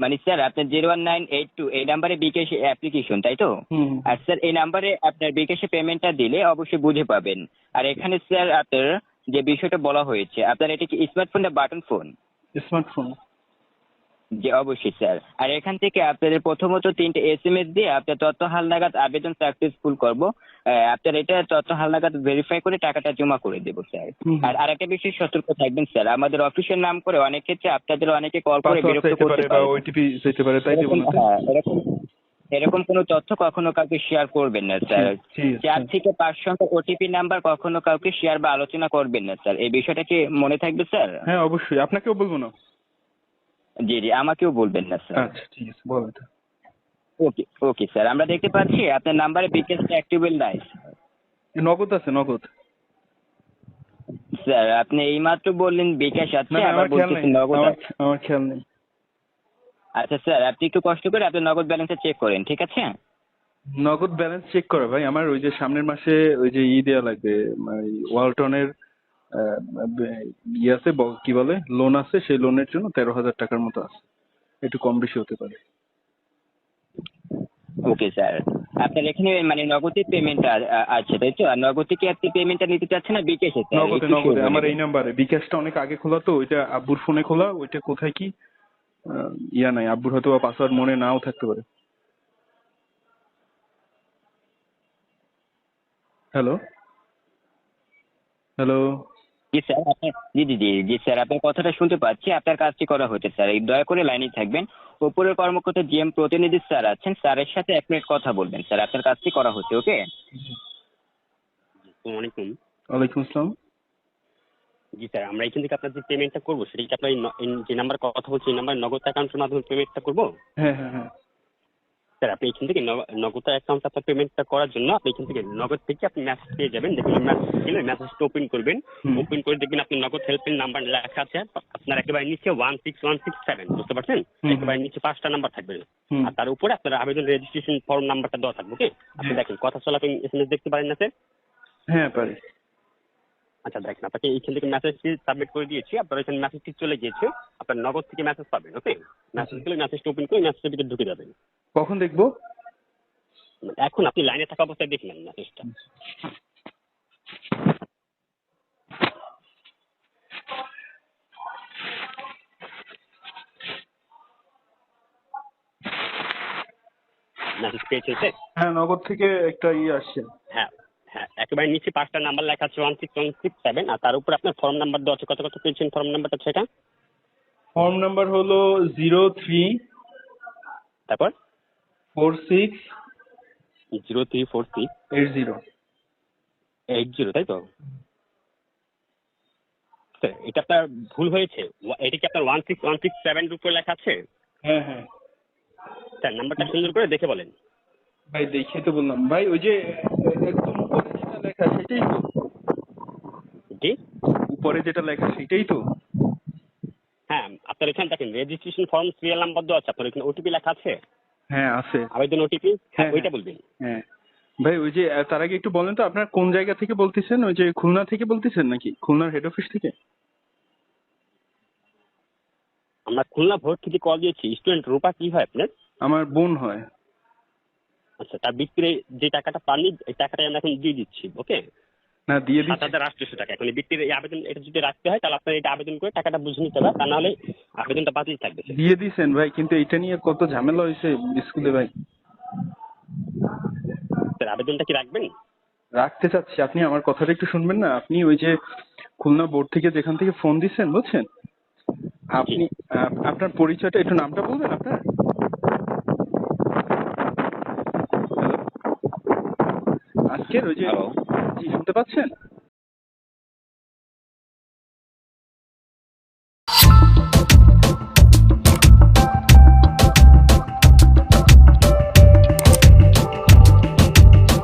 মানে স্যার আপনার zero one nine eight two এই নাম্বারে বিকাশ অ্যাপ্লিকেশন তাই তো? আর স্যার এই নাম্বারে আপনার বিকাশে পেমেন্টটা দিলে অবশ্যই বুঝে পাবেন। আর এখানে স্যার আপনার যে বিষয়টা বলা হয়েছে আপনার এটা কি স্মার্টফোন না বাটন ফোন স্মার্টফোন জি অবশ্যই স্যার। আর এখান থেকে আপনাদের প্রথমত তিনটে এস এম এস দিয়ে আপনার তথ্য হালনাগাদ আবেদন সাকসেসফুল করব। আপনার এটা তথ্য হালনাগাদ ভেরিফাই করে টাকাটা জমা করে দেবো স্যার। আর আরেকটা বিষয়ে সতর্ক থাকবেন স্যার। আমাদের অফিসের নাম করে অনেক ক্ষেত্রে আপনাদের অনেকে কল করে বিরক্ত করতে পারে ওটিপি চাইতে পারে তাই দেবো এরকম না হ্যাঁ, এরকম এরকম কোনো তথ্য কখনো কাউকে শেয়ার করবেন না স্যার। চার থেকে পাঁচ সংখ্যা ওটিপি নাম্বার কখনো কাউকে শেয়ার বা আলোচনা করবেন না স্যার। এই বিষয়টা কি মনে থাকবে স্যার? হ্যাঁ অবশ্যই। আপনাকেও বলব না? জি জি আমাকেও বলবেন না স্যার। আচ্ছা ঠিক আছে বলেন তো। ওকে ওকে স্যার আমরা দেখতে পাচ্ছি আপনার নাম্বারে বিকাশটা অ্যাক্টিভেল নাই নগদ আছে নগদ। স্যার আপনি এইমাত্র বললেন বিকাশ আছে আবার আমার বলতেছেন নগদ আমার। খেয়াল নেই। আচ্ছা স্যার আপনি একটু কষ্ট করে আপনার নগদ ব্যালেন্সটা চেক করেন ঠিক আছে? নগদ ব্যালেন্স চেক করা ভাই আমার ওই যে সামনের মাসে ওই যে ই দেওয়া লাগবে মানে ওয়ালটনের ইয়ে আছে কি বলে? লোন আছে সেই লোনের জন্য তেরো হাজার টাকার মতো আছে। একটু কম বেশি হতে পারে। ওকে স্যার আপনার এখানে মানে নগদে পেমেন্ট আছে তাই তো? আর নগদে কি আপনি পেমেন্টটা নিতে চাচ্ছেন না বিকাশে? নগদে নগদে আমার এই নাম্বারে বিকাশটা অনেক আগে খোলা তো ওইটা আব্বুর ফোনে খোলা ওইটা কোথায় কি? ইয়া নাই আব্বুর হয়তো পাসওয়ার্ড মনে নাও থাকতে পারে। হ্যালো হ্যালো জি স্যার আপনার জি জি জি জি স্যার আপনার কথাটা শুনতে পাচ্ছি আপনার কাজটি করা হচ্ছে স্যার। এই দয়া করে লাইনে থাকবেন। উপরের কর্মকর্তা জিএম প্রতিনিধি স্যার আছেন স্যারের সাথে এক মিনিট কথা বলবেন স্যার। আপনার কাজটি করা হচ্ছে ওকে? আলাইকুম। ওয়ালাইকুম আসসালাম। জি স্যার আমরা এখান থেকে আপনার যে পেমেন্টটা করব সেটা কি আপনার যে নাম্বার কথা বলছি এই নাম্বার নগদ অ্যাকাউন্টের মাধ্যমে পেমেন্টটা করব? হ্যাঁ হ্যাঁ হ্যাঁ। স্যার আপনি এখান থেকে নগদ অ্যাকাউন্ট আপনার পেমেন্টটা করার জন্য আপনি এখান থেকে নগদ থেকে আপনি মেসেজ পেয়ে যাবেন। দেখবেন মেসেজ গেলে মেসেজটা ওপেন করবেন। ওপেন করে দেখবেন আপনি নগদ হেল্পলাইন নাম্বার লেখা আছে। আপনার একেবারে নিচে one six one six seven বুঝতে পারছেন। একেবারে নিচে পাঁচটা নাম্বার থাকবে। আর তার উপরে আপনার আবেদন রেজিস্ট্রেশন ফর্ম নাম্বারটা দেওয়া থাকবে ওকে আপনি হ্যাঁ। দেখেন কথা চলা চলাকালীন এসএমএস দেখতে পারেন না স্যার হ্যাঁ পারি। আচ্ছা দেখেন আপনাকে এইখান থেকে মেসেজটি সাবমিট করে দিয়েছি। আপনার এখানে মেসেজটি চলে গিয়েছে। আপনার নগদ থেকে মেসেজ পাবেন ওকে মেসেজ গেলে মেসেজটা ওপেন করে মেসেজের ভিতরে ঢুকে যাবেন কখন দেখব? এখন আপনি লাইনে থাকা অবস্থায় দেখলেন মেসেজটা মেসেজ স্যার হ্যাঁ নগদ থেকে একটা ইয়ে আসছে। একেবারে নিচে পাঁচটা নাম্বার লেখা আছে one six one six seven আর তার উপর আপনার ফর্ম নাম্বার দেওয়া আছে। কত কত পেয়েছেন ফর্ম নাম্বারটা সেটা? ফর্ম নাম্বার হলো জিরো থ্রি তারপর? Four six zero three four six eight zero eight zero তাই তো? এটা আপনার ভুল হয়েছে। এটা কি আপনার one six one six seven উপরে লেখা আছে? হ্যাঁ হ্যাঁ। স্যার নাম্বারটা সুন্দর করে দেখে বলেন। ভাই দেখে তো বললাম। ভাই ওই যে একদম উপরে লেখা সেটাই তো। জি উপরে যেটা লেখা সেটাই তো। হ্যাঁ আপনার এখানে দেখেন রেজিস্ট্রেশন ফর্ম সিরিয়াল নাম্বার দেওয়া আছে আপনার এখানে ওটিপি লেখা আছে? হ্যাঁ আছে। আবেদন ওটিপি হ্যাঁ, ওইটা হ্যাঁ। বলবেন। হ্যাঁ। ভাই ওই যে তার আগে একটু বলেন তো আপনার কোন জায়গা থেকে বলতেছেন? ওই যে খুলনা থেকে বলতেছেন নাকি? খুলনার হেড অফিস থেকে? আমরা খুলনা ভোট থেকে কল দিয়েছি। স্টুডেন্ট রূপা কি হয় আপনার? আমার বোন হয়। আচ্ছা তা বিক্রি যে টাকাটা পাননি এই টাকাটা আমরা এখন দিয়ে দিচ্ছি ওকে? না দিয়ে সাত দিচ্ছি হাজার আটশোশো টাকা। এখন বিক্রির এই আবেদন এটা যদি রাখতে হয় তাহলে আপনার এটা আবেদন করে টাকাটা বুঝে নিতে হবে তা নাহলে আবেদনটা বাতিল থাকবে। দিয়ে দিছেন ভাই কিন্তু এটা নিয়ে কত ঝামেলা হয়েছে স্কুলে ভাই। স্যার আবেদনটা কি রাখবেন? রাখতে চাচ্ছি আপনি আমার কথাটা একটু শুনবেন না? আপনি ওই যে খুলনা বোর্ড থেকে যেখান থেকে ফোন দিচ্ছেন বুঝছেন? আপনি আপনার পরিচয়টা একটু নামটা বলবেন আপনার? আজকের ওই যে শুনতে পাচ্ছেন?